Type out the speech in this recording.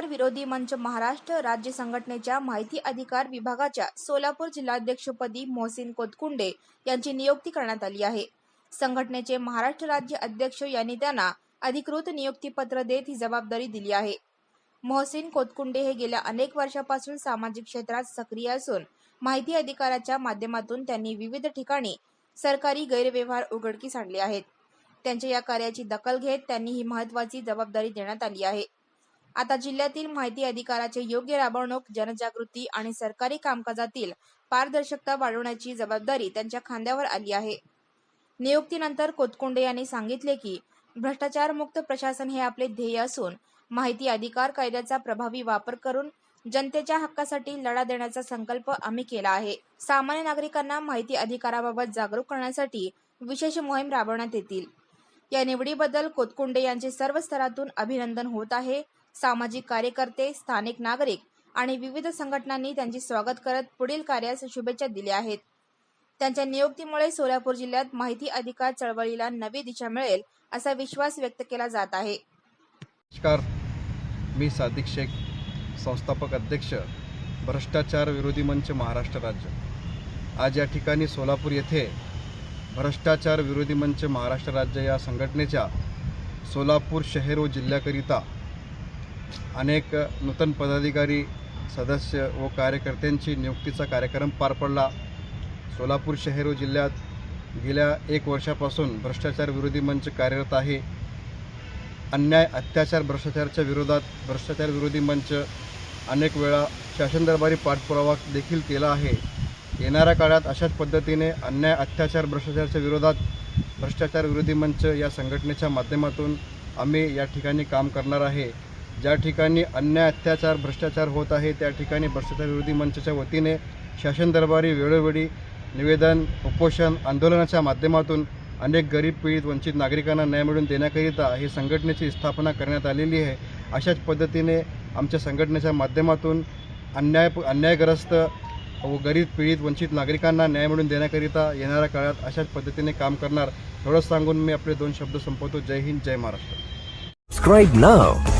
भ्रष्टाचार विरोधी मंच महाराष्ट्र राज्य संघटनेच्या माहिती अधिकार विभागाच्या सोलापूर जिल्हाध्यक्षपदी मोहसिन कोतकुंडे यांची नियुक्ती करण्यात आली आहे. संघटनेचे महाराष्ट्र राज्य अध्यक्ष यांनी त्यांना अधिकृत नियुक्तीपत्र देत ही जबाबदारी दिली आहे. मोहसिन कोतकुंडे हे गेल्या अनेक वर्षापासून सामाजिक क्षेत्रात सक्रिय असून माहिती अधिकाराच्या माध्यमातून त्यांनी विविध ठिकाणी सरकारी गैरव्यवहार उघडकीस आणले आहेत. त्यांच्या या कार्याची दखल घेत त्यांनी ही महत्वाची जबाबदारी देण्यात आली आहे. आता जिल्ह्यातील माहिती अधिकाराचे योग्य राबवणूक जनजागृती आणि सरकारी कामकाजातील पारदर्शकता वाढवण्याची जबाबदारी त्यांच्या खांद्यावर आली आहे. नियुक्तीनंतर कोतकुंडे यांनी सांगितले की भ्रष्टाचारमुक्त प्रशासन हे आपले ध्येय असून माहिती अधिकार कायद्याचा प्रभावी वापर करून जनतेच्या हक्कासाठी लढा देण्याचा संकल्प आम्ही केला आहे. सामान्य नागरिकांना माहिती अधिकाराबाबत जागरूक करण्यासाठी विशेष मोहीम राबवण्यात येतील. या निवडीबद्दल कोतकुंडे यांचे सर्व स्तरातून अभिनंदन होत आहे. सामाजिक कार्यकर्ते स्थानिक नागरिक आणि विविध संघटनांनी त्यांचे स्वागत करत पुढील कार्यास शुभेच्छा दिल्या आहेत. त्यांच्या नियुक्तीमुळे सोलापूर जिल्ह्यात माहिती अधिकार चळवळीला नवी दिशा मिळेल असा विश्वास व्यक्त केला जात आहे. नमस्कार. मी सादिक शेख संस्थापक अध्यक्ष भ्रष्टाचार विरोधी मंच महाराष्ट्र राज्य. आज या ठिकाणी सोलापूर येथे भ्रष्टाचार विरोधी मंच महाराष्ट्र राज्य या संघटनेच्या सोलापूर शहर व जिल्ह्याकरिता अनेक नूतन पदाधिकारी सदस्य व कार्यकर्त्यांची नियुक्तीचा कार्यक्रम पार पडला. सोलापूर शहर व जिल्ह्यात गेल्या एक वर्षापासून भ्रष्टाचार विरोधी मंच कार्यरत आहे. अन्याय अत्याचार भ्रष्टाचाराच्या विरोधात भ्रष्टाचार विरोधी मंच अनेक वेळा शासन दरबारी पाठपुरावा देखील केला आहे. येणाऱ्या काळात अशाच पद्धतीने अन्याय अत्याचार भ्रष्टाचाराच्या विरोधात भ्रष्टाचार विरोधी मंच या संघटनेच्या माध्यमातून आम्ही या ठिकाणी काम करणार आहे. ज्या ठिकाणी अन्याय अत्याचार भ्रष्टाचार होत आहे त्या ठिकाणी भ्रष्टाचार विरोधी मंचच्या वतीने शासन दरबारी वेळोवेळी निवेदन उपोषण आंदोलनाच्या माध्यमातून अनेक गरीब पीडित वंचित नागरिकांना न्याय मिळवून देण्याकरिता ही संघटनेची स्थापना करण्यात आलेली आहे. अशाच पद्धतीने आमच्या संघटनेच्या माध्यमातून अन्याय अन्यायग्रस्त व गरीब पीडित वंचित नागरिकांना न्याय मिळवून देण्याकरिता येणाऱ्या काळात अशाच पद्धतीने काम करणार. एवढंच सांगून मी आपले दोन शब्द संपवतो. जय हिंद जय महाराष्ट्र. Subscribe now